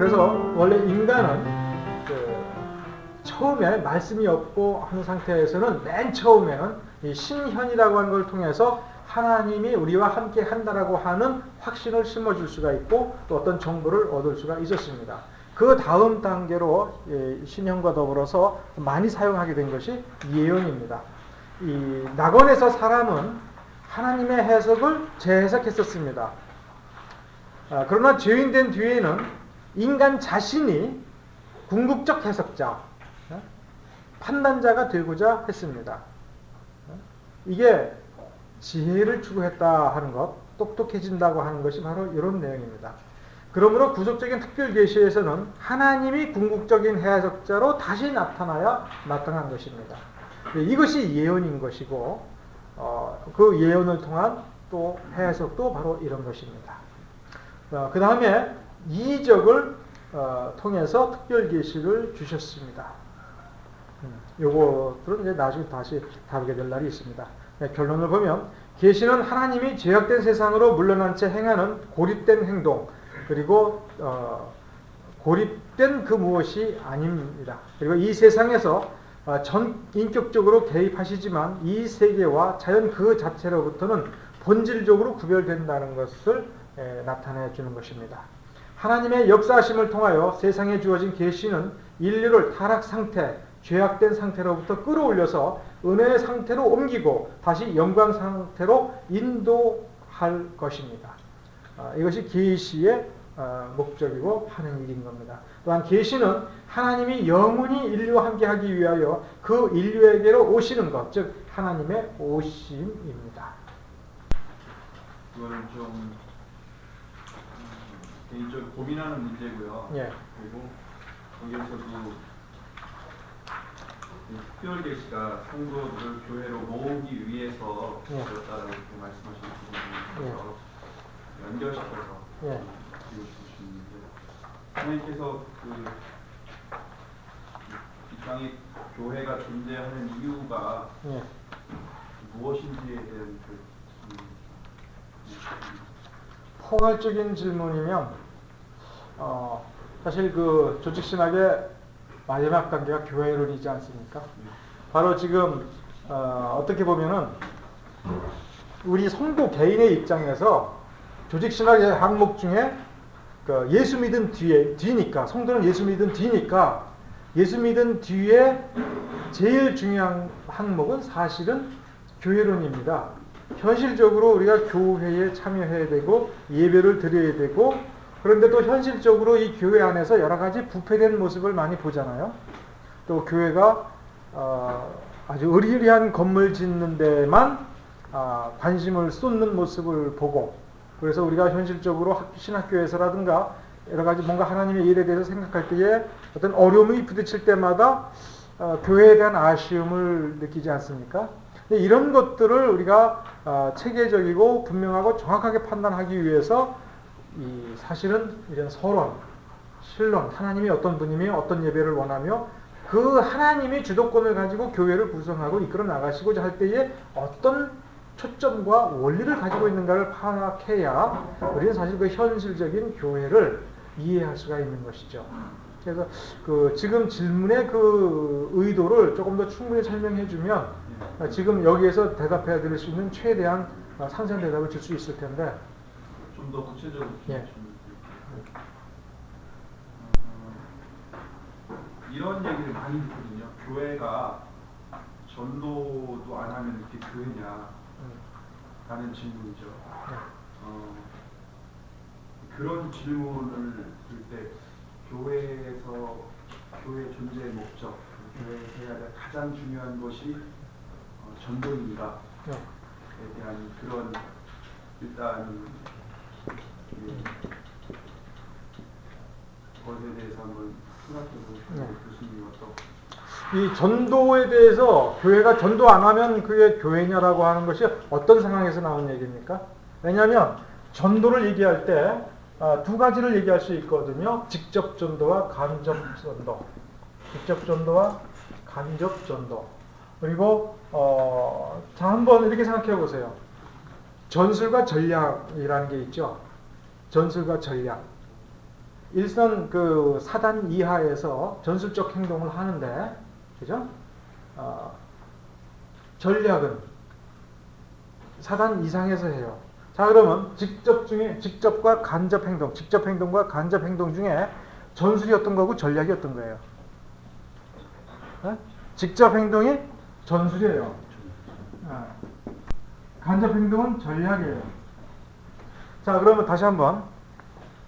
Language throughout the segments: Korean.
그래서 원래 인간은 그 처음에 말씀이 없고 하는 상태에서는 맨 처음에는 이 신현이라고 하는 걸 통해서 하나님이 우리와 함께 한다라고 하는 확신을 심어줄 수가 있고 또 어떤 정보를 얻을 수가 있었습니다. 그 다음 단계로 예, 신현과 더불어서 많이 사용하게 된 것이 예언입니다. 이 낙원에서 사람은 하나님의 해석을 재해석했었습니다. 아, 그러나 죄인 된 뒤에는 인간 자신이 궁극적 해석자, 어? 판단자가 되고자 했습니다. 어? 이게 지혜를 추구했다 하는 것, 똑똑해진다고 하는 것이 바로 이런 내용입니다. 그러므로 구속적인 특별 계시에서는 하나님이 궁극적인 해석자로 다시 나타나야 마땅한 것입니다. 네, 이것이 예언인 것이고 어, 그 예언을 통한 또 해석도 바로 이런 것입니다. 어, 그 다음에 이적을 어, 통해서 특별 계시를 주셨습니다. 음, 요것들은 이제 나중에 다시 다루게 될 날이 있습니다. 네, 결론을 보면 계시는 하나님이 죄악된 세상으로 물러난 채 행하는 고립된 행동 그리고 어, 고립된 그 무엇이 아닙니다. 그리고 이 세상에서 어, 전 인격적으로 개입하시지만 이 세계와 자연 그 자체로부터는 본질적으로 구별된다는 것을 에, 나타내 주는 것입니다. 하나님의 역사하심을 통하여 세상에 주어진 계시는 인류를 타락 상태, 죄악된 상태로부터 끌어올려서 은혜의 상태로 옮기고 다시 영광 상태로 인도할 것입니다. 아, 이것이 계시의 어, 목적이고 하는 일인 겁니다. 또한 계시는 하나님이 영원히 인류와 함께하기 위하여 그 인류에게로 오시는 것, 즉 하나님의 오심입니다. 개인적으로 고민하는 문제고요. 예. 그리고 거기에서도 이 특별 계시가 성도들을 교회로 모으기 위해서 예. 그렇다라고 말씀하시는 부분이 있어서 연결시켜서 예. 드리고 싶으시는데 하나님께서 그 이 땅에 교회가 존재하는 이유가 예. 무엇인지에 대한 그 음, 포괄적인 질문이면 어, 사실 그 조직 신학의 마지막 단계가 교회론이지 않습니까? 바로 지금 어, 떻게 보면은 우리 성도 개인의 입장에서 조직 신학의 항목 중에 그 예수 믿은 뒤에 뒤니까 성도는 예수 믿은 뒤니까 예수 믿은 뒤에 제일 중요한 항목은 사실은 교회론입니다. 현실적으로 우리가 교회에 참여해야 되고 예배를 드려야 되고 그런데 또 현실적으로 이 교회 안에서 여러 가지 부패된 모습을 많이 보잖아요. 또 교회가 어, 아주 의리의리한 건물 짓는 데만 아, 관심을 쏟는 모습을 보고 그래서 우리가 현실적으로 학- 신학교에서라든가 여러 가지 뭔가 하나님의 일에 대해서 생각할 때에 어떤 어려움이 부딪힐 때마다 어, 교회에 대한 아쉬움을 느끼지 않습니까? 이런 것들을 우리가 어, 체계적이고 분명하고 정확하게 판단하기 위해서 이 사실은 이런 서론, 신론, 하나님이 어떤 분이며 어떤 예배를 원하며 그 하나님이 주도권을 가지고 교회를 구성하고 이끌어 나가시고자 할 때에 어떤 초점과 원리를 가지고 있는가를 파악해야 우리는 사실 그 현실적인 교회를 이해할 수가 있는 것이죠. 그래서 그 지금 질문의 그 의도를 조금 더 충분히 설명해 주면 어, 지금 여기에서 대답해 드릴 수 있는 최대한 어, 상세한 대답을 줄 수 있을 텐데 좀 더 구체적으로 예. 질문 드릴게요. 어, 이런 얘기를 많이 듣거든요. 교회가 전도도 안 하면 이렇게 교회냐 음, 라는 질문이죠. 네. 어, 그런 질문을 들 때 교회에서 교회 존재의 목적, 교회에서 해야 될 가장 중요한 것이 어, 전도인가에 네. 대한 그런 일단 그 것에 대해서 한번 생각해 보시고 네. 교수님 이 전도에 대해서 교회가 전도 안 하면 그게 교회냐라고 하는 것이 어떤 상황에서 나온 얘기입니까? 왜냐하면 전도를 얘기할 때 아, 두 가지를 얘기할 수 있거든요. 직접 전도와 간접 전도. 직접 전도와 간접 전도. 그리고 어, 자 한번 이렇게 생각해 보세요. 전술과 전략이라는 게 있죠. 전술과 전략. 일선 그 사단 이하에서 전술적 행동을 하는데, 그죠? 어, 전략은 사단 이상에서 해요. 자, 그러면 직접 중에 직접과 간접 행동, 직접 행동과 간접 행동 중에 전술이었던 거고 전략이었던 거예요. 어? 직접 행동이 전술이에요. 어. 간접 행동은 전략이에요. 자, 그러면 다시 한번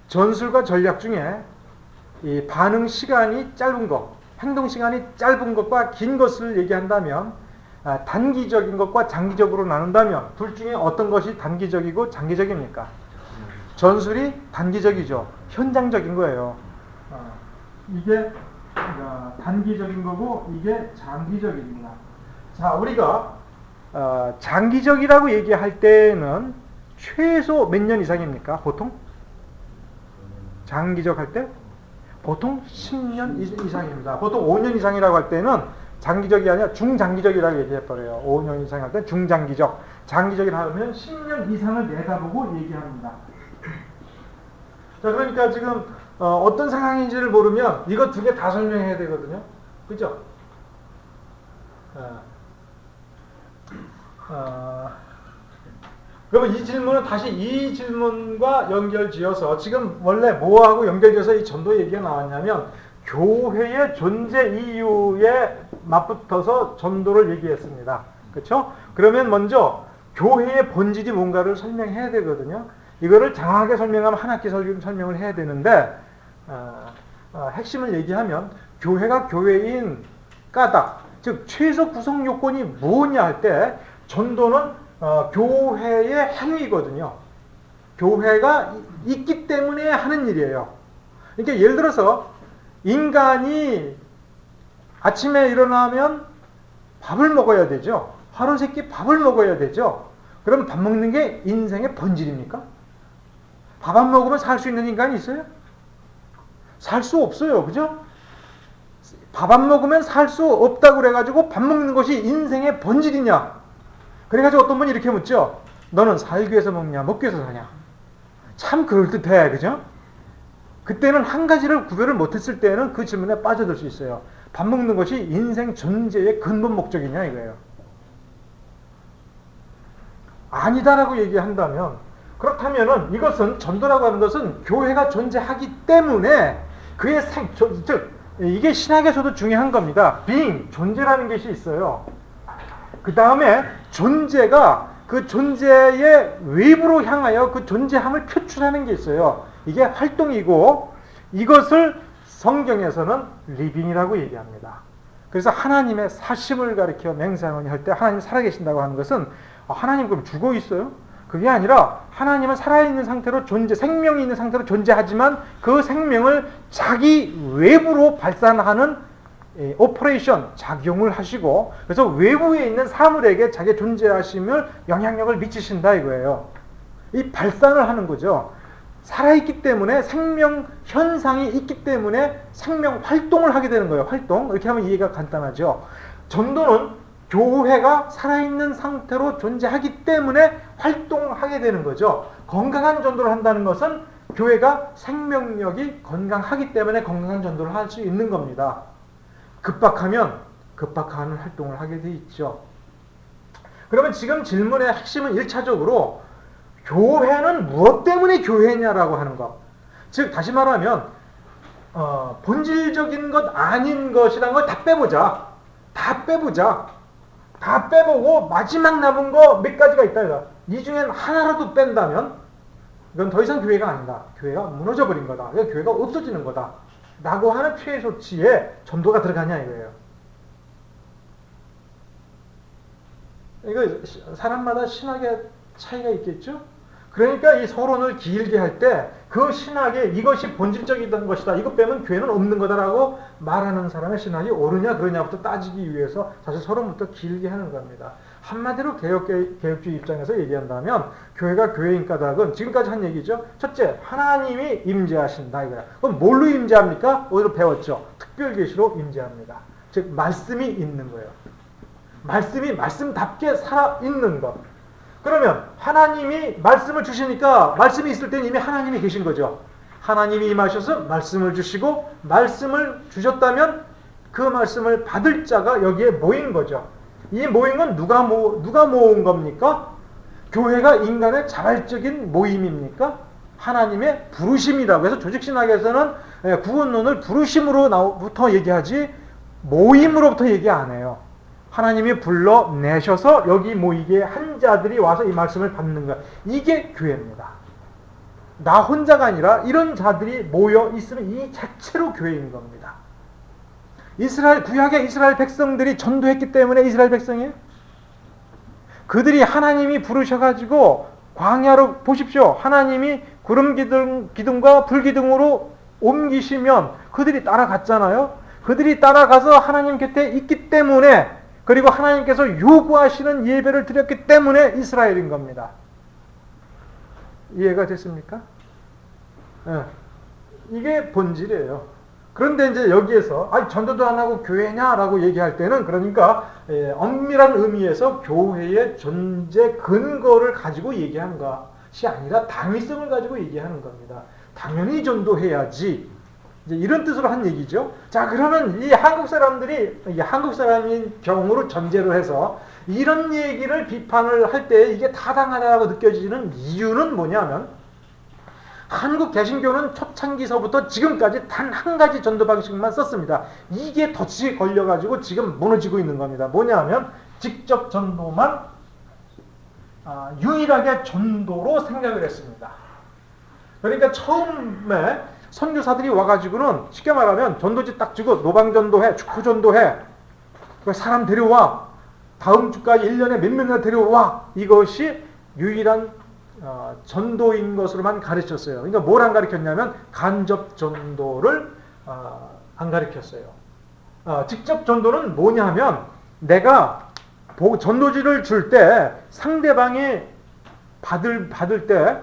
전술과 전략 중에 이 반응 시간이 짧은 것, 행동 시간이 짧은 것과 긴 것을 얘기한다면 아, 단기적인 것과 장기적으로 나눈다면 둘 중에 어떤 것이 단기적이고 장기적입니까? 전술이 단기적이죠. 현장적인 거예요. 어, 이게 어, 단기적인 거고 이게 장기적입니다. 자, 우리가 어, 장기적이라고 얘기할 때는 최소 몇 년 이상입니까? 보통? 장기적 할 때? 보통 10년 이- 이상입니다. 보통 5년 이상이라고 할 때는 장기적이 아니라 중장기적이라고 얘기해버려요. 5년 이상 할 때 중장기적. 장기적이라 하면 10년 이상을 내다보고 얘기합니다. 자, 그러니까 지금 어, 떤 상황인지를 모르면 이거 두 개 다 설명해야 되거든요. 그죠? 어. 어, 그러면 이 질문은 다시 이 질문과 연결지어서 지금 원래 뭐하고 연결지어서 이 전도 얘기가 나왔냐면 교회의 존재 이유에 맞붙어서 전도를 얘기했습니다. 그렇죠? 그러면 먼저 교회의 본질이 뭔가를 설명해야 되거든요. 이거를 장하게 설명하면 한 학기 설- 설명을 해야 되는데 어, 어, 핵심을 얘기하면 교회가 교회인 까닭, 즉 최소 구성 요건이 뭐냐 할 때 전도는 어, 교회의 행위거든요. 교회가 이- 있기 때문에 하는 일이에요. 그러니까 예를 들어서 인간이 아침에 일어나면 밥을 먹어야 되죠. 하루 세끼 밥을 먹어야 되죠. 그럼 밥 먹는 게 인생의 본질입니까? 밥 안 먹으면 살 수 있는 인간이 있어요? 살 수 없어요. 그죠? 밥 안 먹으면 살 수 없다고 그래가지고 밥 먹는 것이 인생의 본질이냐? 그래가지고 어떤 분이 이렇게 묻죠. 너는 살기 위해서 먹냐? 먹기 위해서 사냐? 참 그럴듯해. 그죠? 그때는 한 가지를 구별을 못했을 때는 그 질문에 빠져들 수 있어요. 밥 먹는 것이 인생 존재의 근본 목적이냐 이거예요. 아니다라고 얘기한다면 그렇다면은 이것은 전도라고 하는 것은 교회가 존재하기 때문에 그의 생, 조- 즉 이게 신학에서도 중요한 겁니다. being 존재라는 것이 있어요. 그 다음에 존재가 그 존재의 외부로 향하여 그 존재함을 표출하는 게 있어요. 이게 활동이고 이것을 성경에서는 리빙이라고 얘기합니다. 그래서 하나님의 사심을 가리켜 맹세하노니 할때 하나님 살아계신다고 하는 것은 아, 하나님 그럼 죽어 있어요? 그게 아니라 하나님은 살아있는 상태로 존재, 생명이 있는 상태로 존재하지만 그 생명을 자기 외부로 발산하는 예, 오퍼레이션, 작용을 하시고 그래서 외부에 있는 사물에게 자기 존재하심을 영향력을 미치신다 이거예요. 이 발산을 하는 거죠. 살아있기 때문에 생명 현상이 있기 때문에 생명 활동을 하게 되는 거예요. 활동. 이렇게 하면 이해가 간단하죠. 전도는 교회가 살아있는 상태로 존재하기 때문에 활동하게 되는 거죠. 건강한 전도를 한다는 것은 교회가 생명력이 건강하기 때문에 건강한 전도를 할 수 있는 겁니다. 급박하면 급박한 활동을 하게 돼 있죠. 그러면 지금 질문의 핵심은 1차적으로 교회는 무엇 때문에 교회냐라고 하는 것. 즉 다시 말하면 어, 본질적인 것 아닌 것이라는 걸다 빼보자. 다 빼보자. 다 빼보고 마지막 남은 거 몇 가지가 있다. 이거. 이 중엔 하나라도 뺀다면 이건 더 이상 교회가 아니다. 교회가 무너져 버린 거다. 교회가 없어지는 거다. 라고 하는 최소치에 전도가 들어가냐 이거예요. 이거 시- 사람마다 신학의 차이가 있겠죠? 그러니까 이 서론을 길게 할 때 그 신학에 이것이 본질적이던 것이다. 이것 빼면 교회는 없는 거다라고 말하는 사람의 신학이 옳으냐 그러냐부터 따지기 위해서 사실 서론부터 길게 하는 겁니다. 한마디로 개혁, 개혁주의 입장에서 얘기한다면 교회가 교회인 까닭은 지금까지 한 얘기죠. 첫째, 하나님이 임재하신다 이거야. 그럼 뭘로 임재합니까? 오늘 배웠죠. 특별 계시로 임재합니다. 즉 말씀이 있는 거예요. 말씀이 말씀답게 살아 있는 것. 그러면 하나님이 말씀을 주시니까 말씀이 있을 때는 이미 하나님이 계신 거죠. 하나님이 임하셔서 말씀을 주시고 말씀을 주셨다면 그 말씀을 받을 자가 여기에 모인 거죠. 이건 누가 모 누가 모은 겁니까? 교회가 인간의 자발적인 모임입니까? 하나님의 부르심이라고 해서 조직신학에서는 예, 구원론을 부르심으로부터 얘기하지 모임으로부터 얘기 안 해요. 하나님이 불러내셔서 여기 모이게 한 자들이 와서 이 말씀을 받는 것. 이게 교회입니다. 나 혼자가 아니라 이런 자들이 모여 있으면 이 자체로 교회인 겁니다. 이스라엘 구약의 이스라엘 백성들이 전도했기 때문에 이스라엘 백성이에요. 그들이 하나님이 부르셔가지고 광야로 보십시오. 하나님이 구름 기둥, 기둥과 불 기둥으로 옮기시면 그들이 따라갔잖아요. 그들이 따라가서 하나님 곁에 있기 때문에 그리고 하나님께서 요구하시는 예배를 드렸기 때문에 이스라엘인 겁니다. 이해가 됐습니까? 예. 이게 본질이에요. 그런데 이제 여기에서 아니 전도도 안 하고 교회냐라고 얘기할 때는 그러니까 예, 엄밀한 의미에서 교회의 존재 근거를 가지고 얘기하는 것이 아니라 당위성을 가지고 얘기하는 겁니다. 당연히 전도해야지. 이제 이런 뜻으로 한 얘기죠. 자, 그러면 이 한국 사람들이 이 한국 사람인 경우로 전제를 해서 이런 얘기를 비판을 할 때 이게 타당하다고 느껴지는 이유는 뭐냐면 한국 개신교는 초창기서부터 지금까지 단 한 가지 전도 방식만 썼습니다. 이게 덫이 걸려가지고 지금 무너지고 있는 겁니다. 뭐냐면 직접 전도만 아, 유일하게 전도로 생각을 했습니다. 그러니까 처음에 선교사들이 와가지고는 쉽게 말하면 전도지 딱 주고 노방전도해, 축구전도해, 그 사람 데려와, 다음 주까지 1년에 몇 명이나 데려와, 이것이 유일한 어, 전도인 것으로만 가르쳤어요. 그러니까 뭘 안 가르쳤냐면 간접 전도를 어, 안 가르쳤어요. 어, 직접 전도는 뭐냐면 내가 전도지를 줄 때 상대방이 받을 받을 때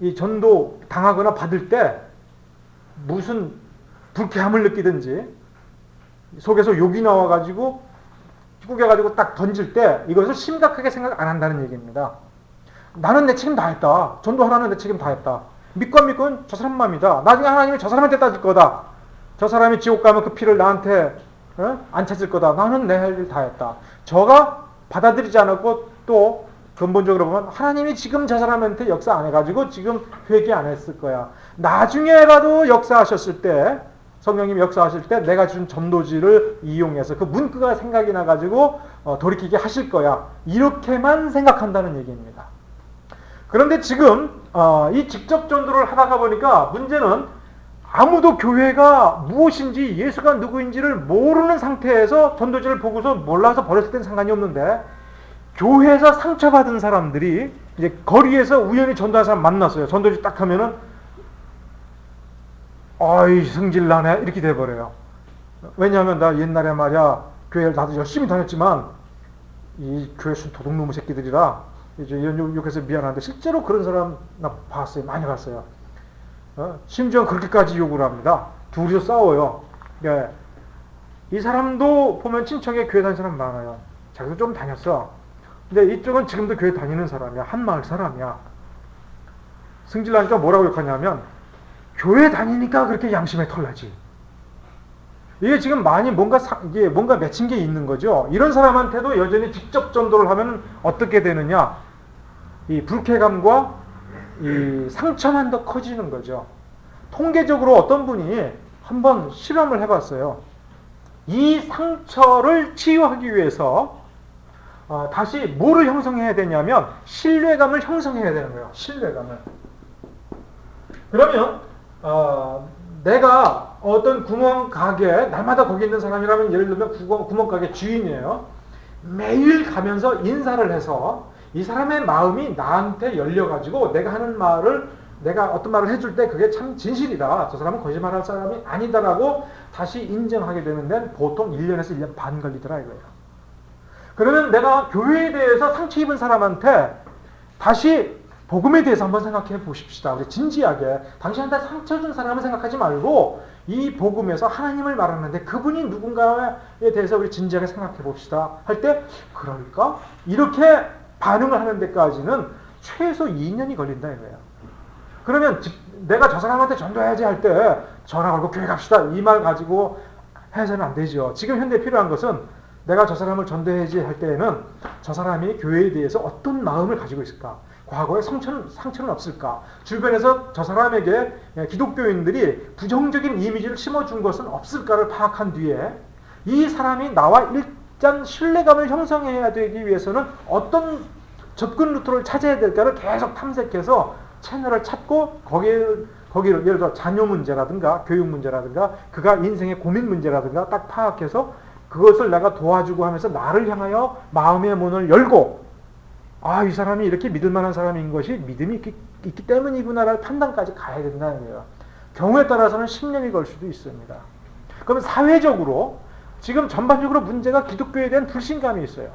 이 전도 당하거나 받을 때 무슨 불쾌함을 느끼든지 속에서 욕이 나와가지고 꾸겨가지고 딱 던질 때 이것을 심각하게 생각 안 한다는 얘기입니다. 나는 내 책임 다 했다. 전도하라는 내 책임 다 했다. 믿고 안 믿고는 저 사람 마음이다. 나중에 하나님이 저 사람한테 따질 거다. 저 사람이 지옥 가면 그 피를 나한테 어? 안 찾을 거다. 나는 내 할 일 다 했다. 저가 받아들이지 않았고 또 근본적으로 보면 하나님이 지금 저 사람한테 역사 안 해가지고 지금 회개 안 했을 거야. 나중에라도 역사하셨을 때 성령님 역사하실 때 내가 준 전도지를 이용해서 그 문구가 생각이 나가지고 어, 돌이키게 하실 거야. 이렇게만 생각한다는 얘기입니다. 그런데 지금 어, 이 직접 전도를 하다가 보니까 문제는 아무도 교회가 무엇인지 예수가 누구인지를 모르는 상태에서 전도지를 보고서 몰라서 버렸을 땐 상관이 없는데 교회에서 상처받은 사람들이 이제 거리에서 우연히 전도한 사람 만났어요. 전도지 딱 하면은 아이 성질나네 이렇게 돼버려요. 왜냐하면 나 옛날에 말이야 교회를 나도 열심히 다녔지만 이 교회 순 도둑놈의 새끼들이라 이제 욕해서 미안한데 실제로 그런 사람 나 봤어요. 많이 봤어요. 어? 심지어 그렇게까지 욕을 합니다. 둘이서 싸워요. 예. 이 사람도 보면 친척에 교회 다니는 사람 많아요. 자기도 좀 다녔어. 근데 이쪽은 지금도 교회 다니는 사람이야. 한 마을 사람이야. 승질나니까 뭐라고 욕하냐면 교회 다니니까 그렇게 양심에 털나지. 이게 지금 많이 뭔가 사, 이게 뭔가 맺힌 게 있는 거죠. 이런 사람한테도 여전히 직접 전도를 하면 어떻게 되느냐? 이 불쾌감과 이 상처만 더 커지는 거죠. 통계적으로 어떤 분이 한번 실험을 해봤어요. 이 상처를 치유하기 위해서 어, 다시 뭐를 형성해야 되냐면 신뢰감을 형성해야 되는 거예요. 신뢰감을. 그러면 어, 내가 어떤 구멍가게 날마다 거기 있는 사람이라면 예를 들면 구멍, 구멍가게 주인이에요. 매일 가면서 인사를 해서 이 사람의 마음이 나한테 열려가지고 내가 하는 말을 내가 어떤 말을 해줄 때 그게 참 진실이다. 저 사람은 거짓말할 사람이 아니다라고 다시 인정하게 되는 데는 보통 1년에서 1년 반 걸리더라 이거예요. 그러면 내가 교회에 대해서 상처 입은 사람한테 다시 복음에 대해서 한번 생각해 보십시다. 우리 진지하게 당신한테 상처 준 사람을 생각하지 말고 이 복음에서 하나님을 말하는데 그분이 누군가에 대해서 우리 진지하게 생각해 봅시다. 할 때 그럴까? 이렇게 반응을 하는 데까지는 최소 2년이 걸린다 이거예요. 그러면 내가 저 사람한테 전도해야지 할 때 전화 걸고 교회 갑시다 이 말 가지고 해서는 안 되죠. 지금 현대 필요한 것은 내가 저 사람을 전도해야지 할 때에는 저 사람이 교회에 대해서 어떤 마음을 가지고 있을까? 과거에 상처는, 상처는 없을까? 주변에서 저 사람에게 예, 기독교인들이 부정적인 이미지를 심어준 것은 없을까를 파악한 뒤에 이 사람이 나와 일단 신뢰감을 형성해야 되기 위해서는 어떤 접근 루트를 찾아야 될까를 계속 탐색해서 채널을 찾고 거기에 거기를 예를 들어 자녀 문제라든가 교육 문제라든가 그가 인생의 고민 문제라든가 딱 파악해서 그것을 내가 도와주고 하면서 나를 향하여 마음의 문을 열고 아 이 사람이 이렇게 믿을 만한 사람인 것이 믿음이 있기, 있기 때문이구나라는 판단까지 가야 된다는 거예요. 경우에 따라서는 10년이 걸 수도 있습니다. 그러면 사회적으로 지금 전반적으로 문제가 기독교에 대한 불신감이 있어요.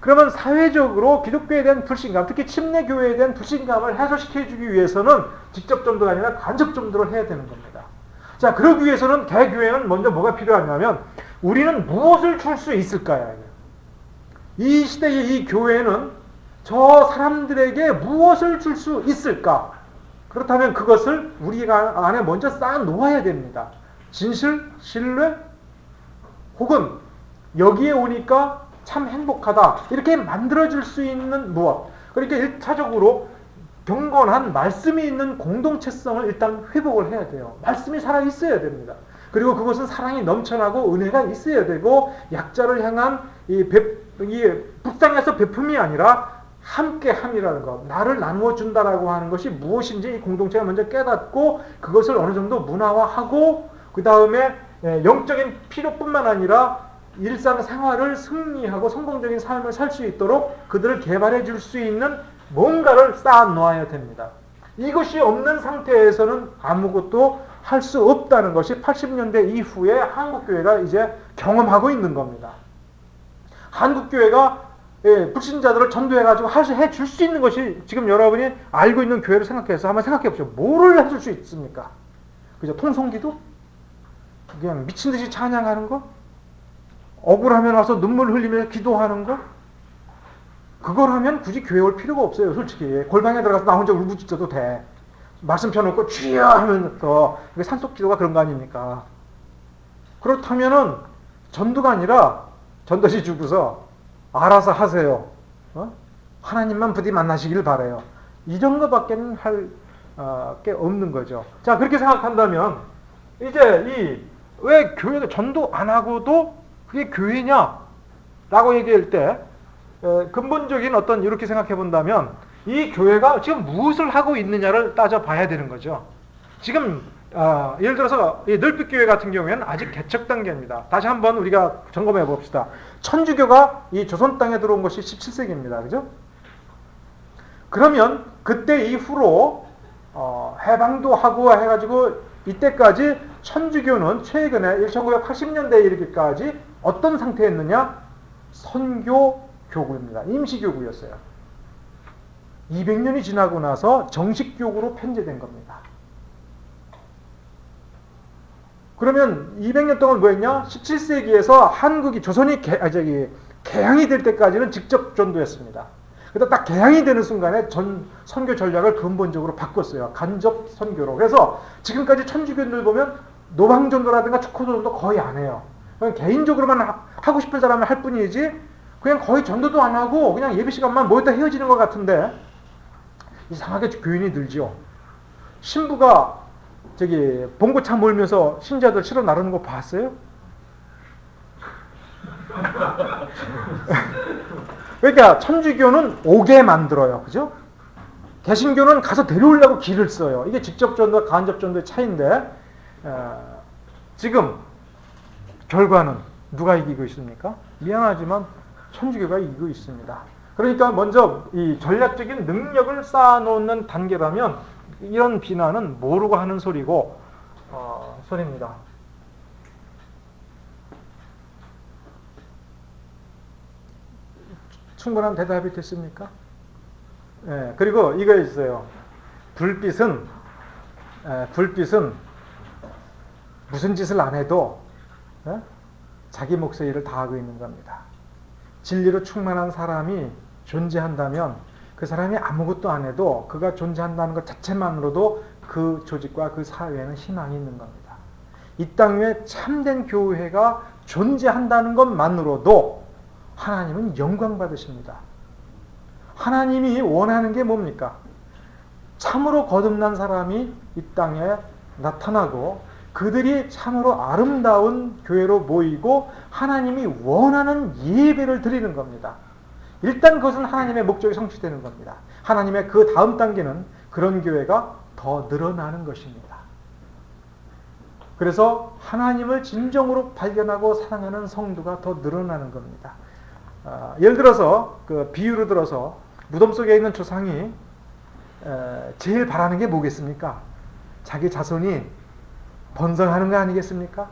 그러면 사회적으로 기독교에 대한 불신감, 특히 침례교회에 대한 불신감을 해소시켜주기 위해서는 직접 전도가 아니라 간접 전도를 해야 되는 겁니다. 자, 그러기 위해서는 개교회는 먼저 뭐가 필요하냐면 우리는 무엇을 줄 수 있을까요? 이 시대의 이 교회는 저 사람들에게 무엇을 줄 수 있을까? 그렇다면 그것을 우리가 안에 먼저 쌓아 놓아야 됩니다. 진실, 신뢰, 혹은 여기에 오니까 참 행복하다. 이렇게 만들어줄 수 있는 무엇. 그러니까 1차적으로 경건한 말씀이 있는 공동체성을 일단 회복을 해야 돼요. 말씀이 살아 있어야 됩니다. 그리고 그것은 사랑이 넘쳐나고 은혜가 있어야 되고 약자를 향한 이, 배, 이 불쌍해서 베품이 아니라 함께 함이라는 것, 나를 나누어 준다라고 하는 것이 무엇인지 이 공동체가 먼저 깨닫고 그것을 어느 정도 문화화하고 그 다음에 영적인 필요뿐만 아니라 일상 생활을 승리하고 성공적인 삶을 살 수 있도록 그들을 개발해 줄 수 있는 뭔가를 쌓아 놓아야 됩니다. 이것이 없는 상태에서는 아무것도 할 수 없다는 것이 80년대 이후에 한국교회가 이제 경험하고 있는 겁니다. 한국교회가 예, 불신자들을 전도해가지고 해줄 수 있는 것이 지금 여러분이 알고 있는 교회를 생각해서 한번 생각해 보죠. 뭐를 해줄 수 있습니까? 그죠? 통성기도? 그냥 미친 듯이 찬양하는 거? 억울하면 와서 눈물 흘리며 기도하는 거? 그걸 하면 굳이 교회 올 필요가 없어요, 솔직히. 골방에 들어가서 나 혼자 울부짖어도 돼. 말씀 펴놓고 쥐야 하면서 산속 기도가 그런 거 아닙니까? 그렇다면은 전도가 아니라 전도시 주고서 알아서 하세요. 어? 하나님만 부디 만나시길 바래요. 이 정도밖에는 할게 어, 없는 거죠. 자 그렇게 생각한다면 이제 이 왜 교회도 전도 안 하고도 그게 교회냐? 라고 얘기할 때 에, 근본적인 어떤 이렇게 생각해 본다면 이 교회가 지금 무엇을 하고 있느냐를 따져 봐야 되는 거죠. 지금 어, 예를 들어서 이 넓빛 교회 같은 경우에는 아직 개척 단계입니다. 다시 한번 우리가 점검해 봅시다. 천주교가 이 조선 땅에 들어온 것이 17세기입니다. 그죠? 그러면 그때 이후로 어, 해방도 하고 해가지고 이때까지 천주교는 최근에 1980년대에 이르기까지 어떤 상태였느냐? 선교 교구입니다. 임시 교구였어요. 200년이 지나고 나서 정식 교구로 편제된 겁니다. 그러면 200년 동안 뭐 했냐? 17세기에서 한국이 조선이 개, 아, 저기, 개항이 될 때까지는 직접 전도했습니다. 그러다 딱 개항이 되는 순간에 전 선교 전략을 근본적으로 바꿨어요. 간접 선교로. 그래서 지금까지 천주교인들 보면 노방 전도라든가 축구전도 거의 안 해요. 그냥 개인적으로만 하고 싶은 사람은 할 뿐이지 그냥 거의 전도도 안 하고 그냥 예배 시간만 모였다 헤어지는 것 같은데 이상하게 교인이 늘죠. 신부가 저기 봉고차 몰면서 신자들 실어 나르는 거 봤어요? 그러니까 천주교는 오게 만들어요. 그죠? 개신교는 가서 데려오려고 길을 써요. 이게 직접 전도와 간접 전도의 차이인데 어, 지금 결과는 누가 이기고 있습니까? 미안하지만 천주교가 이기고 있습니다. 그러니까 먼저 이 전략적인 능력을 쌓아놓는 단계라면 이런 비난은 모르고 하는 소리고 어, 소리입니다. 충분한 대답이 됐습니까? 예, 그리고 이거 있어요. 불빛은 예, 불빛은 무슨 짓을 안 해도 예? 자기 몫의 일을 다 하고 있는 겁니다. 진리로 충만한 사람이 존재한다면 그 사람이 아무것도 안 해도 그가 존재한다는 것 자체만으로도 그 조직과 그 사회에는 희망이 있는 겁니다. 이 땅에 참된 교회가 존재한다는 것만으로도 하나님은 영광 받으십니다. 하나님이 원하는 게 뭡니까? 참으로 거듭난 사람이 이 땅에 나타나고 그들이 참으로 아름다운 교회로 모이고 하나님이 원하는 예배를 드리는 겁니다. 일단 그것은 하나님의 목적이 성취되는 겁니다. 하나님의 그 다음 단계는 그런 교회가 더 늘어나는 것입니다. 그래서 하나님을 진정으로 발견하고 사랑하는 성도가 더 늘어나는 겁니다. 아, 예를 들어서 그 비유로 들어서 무덤 속에 있는 조상이 에, 제일 바라는 게 뭐겠습니까? 자기 자손이 번성하는 거 아니겠습니까?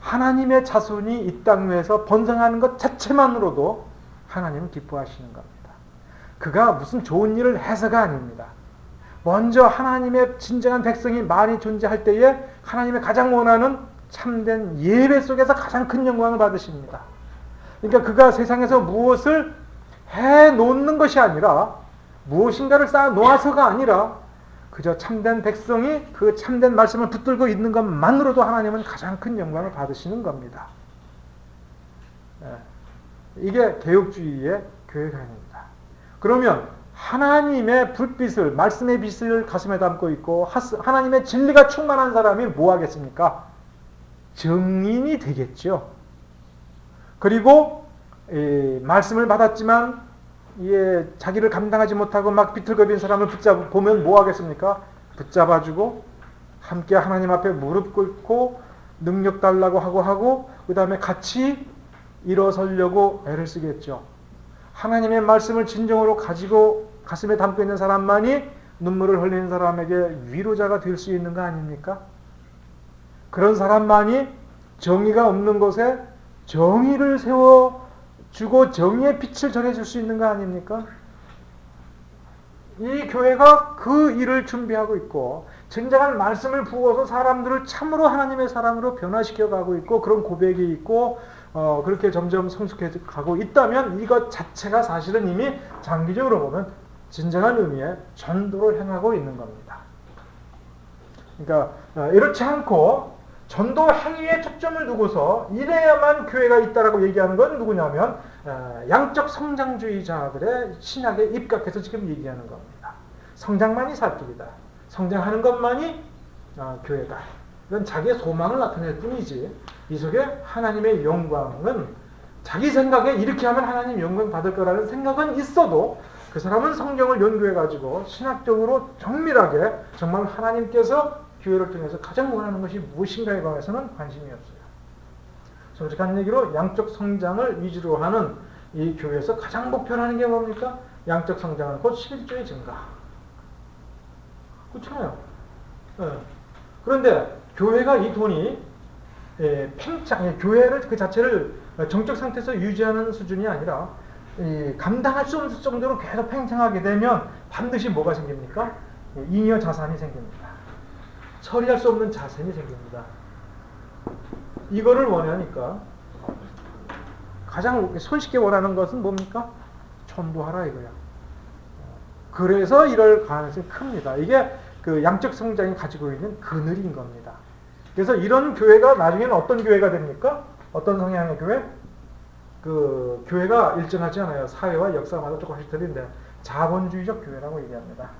하나님의 자손이 이 땅 위에서 번성하는 것 자체만으로도 하나님은 기뻐하시는 겁니다. 그가 무슨 좋은 일을 해서가 아닙니다. 먼저 하나님의 진정한 백성이 많이 존재할 때에 하나님의 가장 원하는 참된 예배 속에서 가장 큰 영광을 받으십니다. 그러니까 그가 세상에서 무엇을 해 놓는 것이 아니라 무엇인가를 쌓아 놓아서가 아니라 그저 참된 백성이 그 참된 말씀을 붙들고 있는 것만으로도 하나님은 가장 큰 영광을 받으시는 겁니다. 예. 이게 개혁주의의 교회관입니다. 그러면 하나님의 불빛을 말씀의 빛을 가슴에 담고 있고 하나님의 진리가 충만한 사람이 뭐 하겠습니까? 증인이 되겠죠. 그리고 말씀을 받았지만 예, 자기를 감당하지 못하고 막 비틀거린 사람을 붙잡 보면 뭐 하겠습니까? 붙잡아주고 함께 하나님 앞에 무릎 꿇고 능력 달라고 하고 하고 그 다음에 같이 일어서려고 애를 쓰겠죠. 하나님의 말씀을 진정으로 가지고 가슴에 담고 있는 사람만이 눈물을 흘리는 사람에게 위로자가 될 수 있는 거 아닙니까? 그런 사람만이 정의가 없는 곳에 정의를 세워 주고 정의의 빛을 전해줄 수 있는 거 아닙니까? 이 교회가 그 일을 준비하고 있고 진정한 말씀을 부어서 사람들을 참으로 하나님의 사람으로 변화시켜 가고 있고 그런 고백이 있고 어, 그렇게 점점 성숙해 가고 있다면 이것 자체가 사실은 이미 장기적으로 보면 진정한 의미의 전도를 행하고 있는 겁니다. 그러니까 어, 이렇지 않고 전도 행위에 초점을 두고서 이래야만 교회가 있다라고 얘기하는 건 누구냐면 어, 양적 성장주의자들의 신학에 입각해서 지금 얘기하는 겁니다. 성장만이 사실이다. 성장하는 것만이 어, 교회다. 이건 자기의 소망을 나타낼 뿐이지 이 속에 하나님의 영광은 자기 생각에 이렇게 하면 하나님 영광 받을 거라는 생각은 있어도 그 사람은 성경을 연구해 가지고 신학적으로 정밀하게 정말 하나님께서 교회를 통해서 가장 원하는 것이 무엇인가에 관해서는 관심이 없어요. 솔직한 얘기로 양적 성장을 위주로 하는 이 교회에서 가장 목표하는 게 뭡니까? 양적 성장은 곧 11조의 증가. 그렇잖아요. 네. 그런데 교회가 이 돈이 예, 팽창, 교회를 그 자체를 정적 상태에서 유지하는 수준이 아니라 감당할 수 없을 정도로 계속 팽창하게 되면 반드시 뭐가 생깁니까? 잉여 자산이 생깁니다. 처리할 수 없는 자산이 생깁니다. 이거를 원하니까 가장 손쉽게 원하는 것은 뭡니까? 전도하라 이거야. 그래서 이럴 가능성이 큽니다. 이게 그 양적 성장이 가지고 있는 그늘인 겁니다. 그래서 이런 교회가 나중에는 어떤 교회가 됩니까? 어떤 성향의 교회? 그 교회가 일정하지 않아요. 사회와 역사마다 조금씩 틀린데 자본주의적 교회라고 얘기합니다.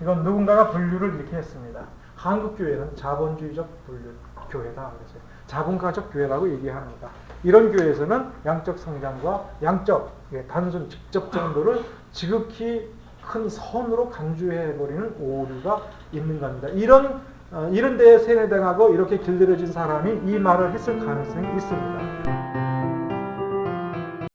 이건 누군가가 분류를 이렇게 했습니다. 한국 교회는 자본주의적 분류 교회다 그랬어요. 자본가적 교회라고 얘기합니다. 이런 교회에서는 양적 성장과 양적 예, 단순 직접 정도를 지극히 큰 선으로 간주해 버리는 오류가 있는 겁니다. 이런 어, 이런 데에 세뇌당하고 이렇게 길들여진 사람이 이 말을 했을 가능성이 있습니다.